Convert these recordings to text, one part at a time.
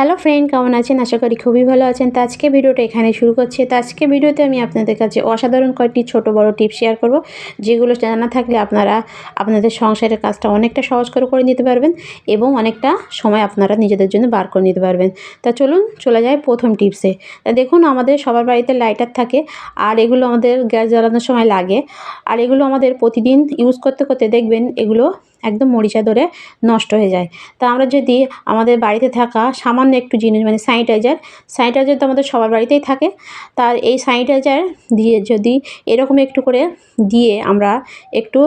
Hello friend, কেমন আছেন? আশা করি খুবই ভালো আছেন। তো আজকে ভিডিওটা এখানে শুরু করছি। তো আজকে ভিডিওতে আমি আপনাদের কাছে অসাধারণ কয়েকটি ছোট বড় টিপস শেয়ার করব, যেগুলো জানা থাকলে আপনারা আপনাদের সংসারের কাজটা অনেকটা সহজ করে করে নিতে পারবেন এবং অনেকটা সময় আপনারা নিজেদের জন্য বার করে নিতে পারবেন। তা চলুন, চলে যায় প্রথম টিপসে। তা দেখুন, আমাদের সবার বাড়িতে লাইটার থাকে, আর এগুলো আমাদের গ্যাস জ্বালানোর সময় লাগে। আর এগুলো আমাদের প্রতিদিন ইউজ করতে করতে দেখবেন এগুলো একদম মরিচা ধরে নষ্ট হয়ে যায়। তা আমরা যদি আমাদের বাড়িতে থাকা সামান্য একটু জিনিস মানে স্যানিটাইজার স্যানিটাইজার তো আমাদের সবার বাড়িতেই থাকে। তার এই স্যানিটাইজার দিয়ে যদি এরকম একটু করে দিয়ে আমরা একটু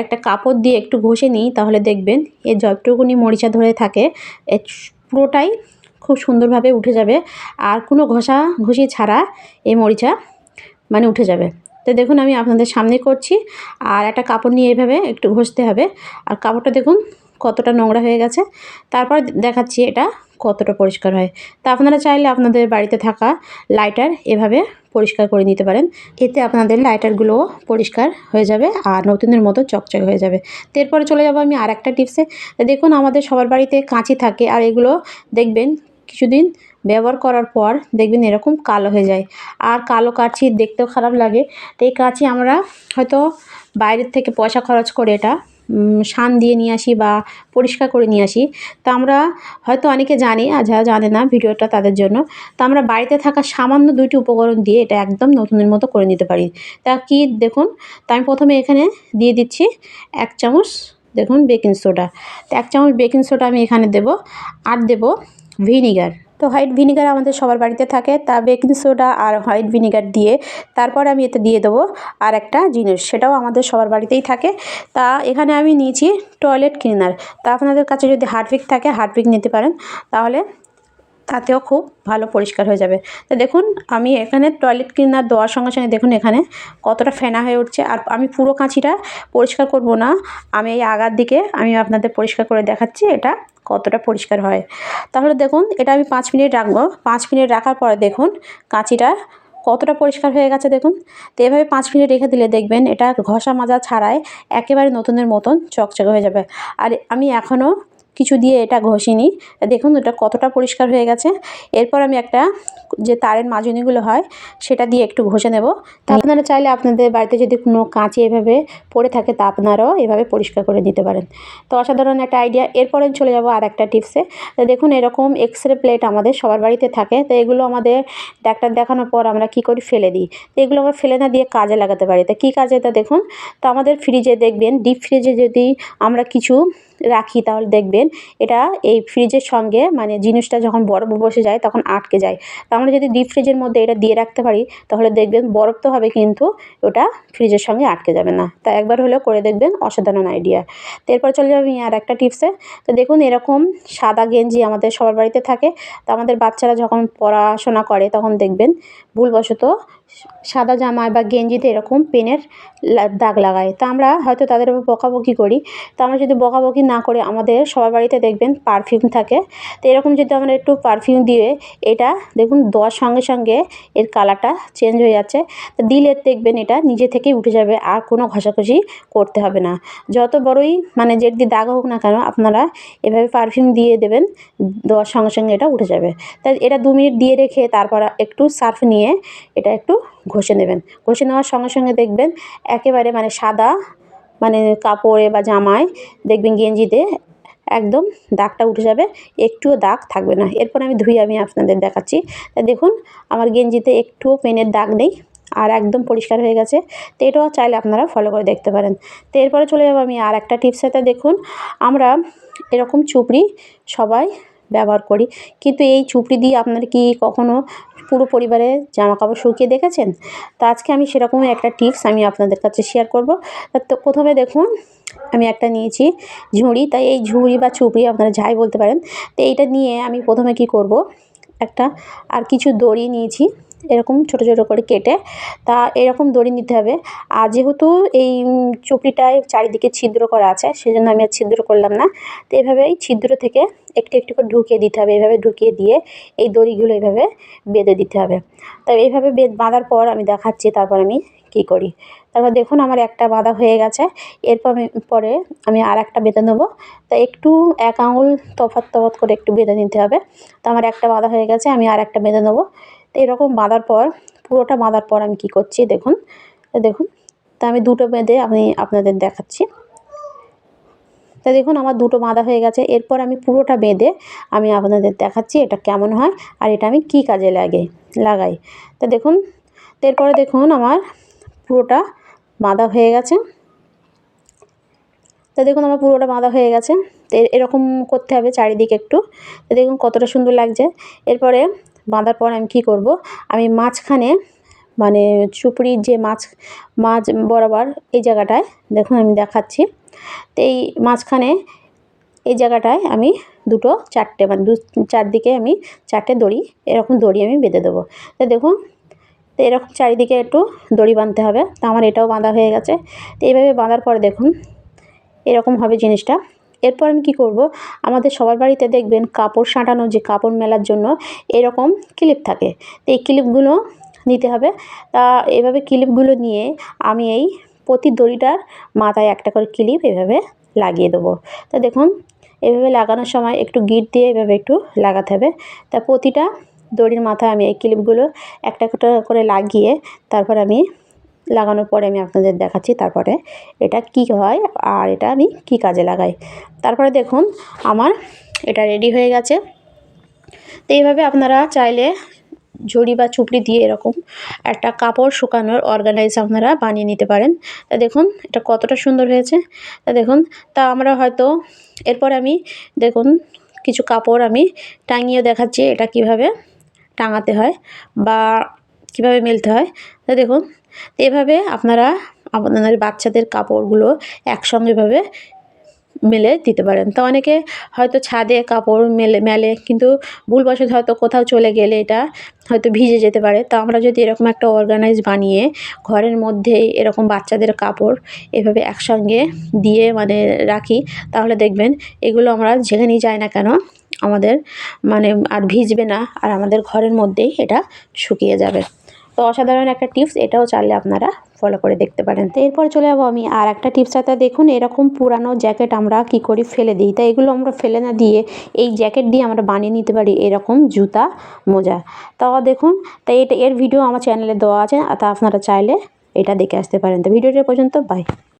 একটা কাপড় দিয়ে একটু ঘষে নিই, তাহলে দেখবেন এর যতটুকুনি মরিচা ধরে থাকে পুরোটাই খুব সুন্দরভাবে উঠে যাবে। আর কোনো ঘষা ঘষি ছাড়া এই মরিচা মানে উঠে যাবে। তো দেখুন, আমি আপনাদের সামনে করছি। আর একটা কাপড় নিয়ে এভাবে একটু ঘষতে হবে। আর কাপড়টা দেখুন, কতটা নোংরা হয়ে গেছে। তারপর দেখাচ্ছি এটা কতটা পরিষ্কার হয়। তা আপনারা চাইলে আপনাদের বাড়িতে থাকা লাইটার এভাবে পরিষ্কার করে নিতে পারেন। এতে আপনাদের লাইটারগুলোও পরিষ্কার হয়ে যাবে আর নতুনের মতো চকচক হয়ে যাবে। এরপরে চলে যাব আমি আর একটা টিপসে দেখুন, আমাদের সবার বাড়িতে কাঁচি থাকে। আর এগুলো দেখবেন, কিছুদিন ব্যবহার করার পর দেখবেন এরকম কালো হয়ে যায়। আর কালো কাঁচি দেখতেও খারাপ লাগে। তো এই কাঁচি আমরা হয়তো বাইরের থেকে পয়সা খরচ করে এটা শান দিয়ে নিয়ে আসি বা পরিষ্কার করে নিয়ে আসি। তা আমরা হয়তো অনেকে জানি, আর যারা জানে না ভিডিওটা তাদের জন্য, তা আমরা বাড়িতে থাকা সামান্য দুইটি উপকরণ দিয়ে এটা একদম নতুনের মতো করে নিতে পারি। তা কি দেখুন, তা আমি প্রথমে এখানে দিয়ে দিচ্ছি এক চামচ, দেখুন, বেকিং সোডা। তো এক চামচ বেকিং সোডা আমি এখানে দেব, আর দেব ভিনিগার। তো হোয়াইট ভিনিগার আমাদের সবার বাড়িতে থাকে। তা বেকিং সোডা আর হোয়াইট ভিনিগার দিয়ে তারপর আমি এতে দিয়ে দেবো আর একটা জিনিস, সেটাও আমাদের সবার বাড়িতেই থাকে। তা এখানে আমি নিয়েছি টয়লেট ক্লিনার। তা আপনাদের কাছে যদি হারপিক থাকে হারপিক নিতে পারেন। তাহলে তাতেও খুব ভালো পরিষ্কার হয়ে যাবে। তো দেখুন, আমি এখানে টয়লেট ক্লিনার দেওয়ার সঙ্গে সঙ্গে দেখুন এখানে কতটা ফেনা হয়ে উঠছে। আর আমি পুরো কাঁচিটা পরিষ্কার করব না। আমি এই আগার দিকে আমি আপনাদের পরিষ্কার করে দেখাচ্ছি এটা কতটা পরিষ্কার হয়। তাহলে দেখুন, এটা আমি পাঁচ মিনিট রাখব। পাঁচ মিনিট রাখার পরে দেখুন কাঁচিটা কতটা পরিষ্কার হয়ে গেছে দেখুন। তো এভাবে পাঁচ মিনিট রেখে দিলে দেখবেন এটা ঘষা মাজা ছাড়াই একেবারে নতুনের মতন চকচকে হয়ে যাবে। আর আমি এখনও কিছু দিয়ে এটা ঘষিনি। দেখুন ওটা কতটা পরিষ্কার হয়ে গেছে। এরপর আমি একটা যে তারের মাজনিগুলো হয়, সেটা দিয়ে একটু ঘষে নেব। তা আপনারা চাইলে আপনাদের বাড়িতে যদি কোনো কাঁচি এভাবে পড়ে থাকে, তা আপনারাও এভাবে পরিষ্কার করে দিতে পারেন। তো অসাধারণ একটা আইডিয়া এরপরে চলে যাব আর একটা টিপসে দেখুন, এরকম এক্স রে প্লেট আমাদের সবার বাড়িতে থাকে। তো এগুলো আমাদের ডাক্তার দেখানোর পর আমরা কি করি? ফেলে দিই। তো এগুলো আমরা ফেলে না দিয়ে কাজে লাগাতে পারি। তো কী কাজে? তা দেখুন, তো আমাদের ফ্রিজে দেখবেন ডিপ ফ্রিজে যদি আমরা কিছু রাখি, তাহলে দেখবেন এটা এই ফ্রিজের সঙ্গে মানে জিনিসটা যখন বরফ বসে যায় তখন আটকে যায়। তো আমরা যদি ডিপ ফ্রিজের মধ্যে এটা দিয়ে রাখতে পারি, তাহলে দেখবেন বরফ তো হবে কিন্তু ওটা ফ্রিজের সঙ্গে আটকে যাবে না। তা একবার হলেও করে দেখবেন, অসাধারণ আইডিয়া তো এরপর চলে যাবে আর একটা টিপসে তো দেখুন, এরকম সাদা গেঞ্জি আমাদের সবার বাড়িতে থাকে। তো আমাদের বাচ্চারা যখন পড়াশোনা করে তখন দেখবেন ভুলবশত সাদা জামায় বা গেঞ্জিতে এরকম পেনের দাগ লাগায়। তা আমরা হয়তো তাদের উপর বকাবকি করি। তো আমরা যদি বকাবকি না করে আমাদের সবার বাড়িতে দেখবেন পারফিউম থাকে। তো এরকম যদি আমরা একটু পারফিউম দিয়ে এটা দেখুন দেওয়ার সঙ্গে সঙ্গে এর কালারটা চেঞ্জ হয়ে যাচ্ছে। তো দিলে দেখবেন এটা নিজে থেকেই উঠে যাবে, আর কোনো ঘষাঘষি করতে হবে না। যত বড়ই মানে যে দিয়ে দাগ হোক না কেন, আপনারা এভাবে পারফিউম দিয়ে দেবেন, দেওয়ার সঙ্গে সঙ্গে এটা উঠে যাবে। তাই এটা দু মিনিট দিয়ে রেখে তারপর একটু সার্ফ নিয়ে এটা একটু ঘষে নেবেন। ঘষে নেওয়ার সঙ্গে সঙ্গে দেখবেন একেবারে মানে সাদা মানে কাপড়ে বা জামায় দেখবেন গেঞ্জিতে একদম দাগটা উঠে যাবে, একটুও দাগ থাকবে না। এরপর আমি ধুয়ে আমি আপনাদের দেখাচ্ছি। তা দেখুন, আমার গেঞ্জিতে একটুও পেনের দাগ নেই আর একদম পরিষ্কার হয়ে গেছে। তো এটাও চাইলে আপনারা ফলো করে দেখতে পারেন। তো এরপরে চলে যাব আমি আর একটা টিপস সাথে দেখুন, আমরা এরকম চুপড়ি সবাই ব্যবহার করি। কিন্তু এই চুপড়ি দিয়ে আপনারা কি কখনো পুরো পরিবারের জামাকাপড় শুকিয়ে দেখেছেন? তো আজকে আমি সেরকমই একটা টিপস আমি আপনাদের কাছে শেয়ার করব। তো প্রথমে দেখুন, আমি একটা নিয়েছি ঝুড়ি। তাই এই ঝুড়ি বা চুপড়ি আপনারা যাই বলতে পারেন। তো এইটা নিয়ে আমি প্রথমে কি করব? একটা আর কিছু দড়ি নিয়েছি। এরকম ছোট ছোট করে কেটে, তা এরকম দড়ি নিতে হবে। আর যেহেতু এই চুপড়িটায় চারিদিকে ছিদ্র করা আছে, সেজন্য আমি আর ছিদ্র করলাম না। তো এভাবেই ছিদ্র থেকে একটু একটু করে ঢুকিয়ে দিতে হবে। এভাবে ঢুকিয়ে দিয়ে এই দড়িগুলো এভাবে বেঁধে দিতে হবে। তো এইভাবে বাঁধার পর আমি দেখাচ্ছি, তারপর আমি কী করি। তারপর দেখুন আমার একটা বাঁধা হয়ে গেছে। এরপর পরে আমি আর একটা বেঁধে নেব। তা একটু এক আঙুল তফাৎ তফাৎ করে একটু বেঁধে নিতে হবে। তো আমার একটা বাঁধা হয়ে গেছে, আমি আর একটা বেঁধে নেব। তো এরকম বাঁধার পর, পুরোটা বাঁধার পর আমি কী করছি দেখুন দেখুন, তা আমি দুটো বেঁধে আমি আপনাদের দেখাচ্ছি। তা দেখুন আমার দুটো বাঁধা হয়ে গেছে, এরপর আমি পুরোটা বেঁধে আমি আপনাদের দেখাচ্ছি এটা কেমন হয় আর এটা আমি কী কাজে লাগে, লাগাই। তা দেখুন, এরপরে দেখুন আমার পুরোটা বাঁধা হয়ে গেছে। তা দেখুন আমার পুরোটা বাঁধা হয়ে গেছে এরকম করতে হবে চারিদিকে একটু। দেখুন কতটা সুন্দর লাগছে, এরপরে বাঁধার পর আমি কী করব? আমি মাঝখানে মানে চুপড়ির যে মাছ মাছ বরাবর এই জায়গাটায়, দেখুন আমি দেখাচ্ছি। তো এই মাঝখানে এই জায়গাটায় আমি দুটো চারটে মানে দু, চারদিকে আমি চারটে দড়ি, এরকম দড়ি আমি বেঁধে দেবো। তো দেখুন, তো এরকম চারিদিকে একটু দড়ি বাঁধতে হবে। তো আমার এটাও বাঁধা হয়ে গেছে। তো এইভাবে বাঁধার পরে দেখুন, এরকম হবে জিনিসটা। এরপর আমি কী করব? আমাদের সবার বাড়িতে দেখবেন কাপড় সাঁটানো, যে কাপড় মেলার জন্য এরকম ক্লিপ থাকে। তো এই ক্লিপগুলো নিতে হবে। তা এভাবে ক্লিপগুলো নিয়ে আমি এই প্রতি দড়িটার মাথায় একটা করে ক্লিপ এভাবে লাগিয়ে দেবো। তা দেখুন, এভাবে লাগানোর সময় একটু গিট দিয়ে এভাবে একটু লাগাতে হবে। তা প্রতিটা দড়ির মাথায় আমি এই ক্লিপগুলো একটা একটা করে লাগিয়ে তারপর আমি লাগানোর পরে আমি আপনাদের দেখাচ্ছি তারপরে এটা কি হয় আর এটা আমি কি কাজে লাগাই। তারপরে দেখুন, আমার এটা রেডি হয়ে গেছে। তো এইভাবে আপনারা চাইলে ঝুড়ি বা চুপড়ি দিয়ে এরকম একটা কাপড় শুকানোর অর্গানাইজ আপনারা বানিয়ে নিতে পারেন। তা দেখুন, এটা কতটা সুন্দর হয়েছে। তা দেখুন, তা আমরা হয়তো এরপর আমি দেখুন, কিছু কাপড় আমি টাঙিয়ে দেখাচ্ছি এটা কীভাবে টাঙাতে হয় বা কীভাবে মেলতে হয়? তা দেখুন এভাবে আপনারা আপনাদের বাচ্চাদের কাপড়গুলো একসঙ্গেভাবে মেলে দিতে পারেন। তো অনেকে হয়তো ছাদে কাপড় মেলে মেলে, কিন্তু ভুলবশত হয়তো কোথাও চলে গেলে এটা হয়তো ভিজে যেতে পারে। তো আমরা যদি এরকম একটা অর্গানাইজ বানিয়ে ঘরের মধ্যেই এরকম বাচ্চাদের কাপড় এভাবে একসঙ্গে দিয়ে মানে রাখি, তাহলে দেখবেন এগুলো আমরা যেখানেই যাই না কেন, আমাদের মানে আর ভিজবে না, আর আমাদের ঘরের মধ্যেই এটা শুকিয়ে যাবে। তো অসাধারণ একটা টিপস এটাও চাইলে আপনারা ফলো করে দেখতে পারেন। তো এরপর চলে যাব আমি আর একটা টিপস আছে দেখুন, এরকম পুরানো জ্যাকেট আমরা কি করি ফেলে দিই? তা এগুলো আমরা ফেলে না দিয়ে এই জ্যাকেট দিয়ে আমরা বানিয়ে নিতে পারি এরকম জুতা, মোজা। তাও দেখুন তাই এটা এর ভিডিও আমার চ্যানেলে দেওয়া আছে, তা আপনারা চাইলে এটা দেখে আসতে পারেন। তো ভিডিওটা পর্যন্ত বাই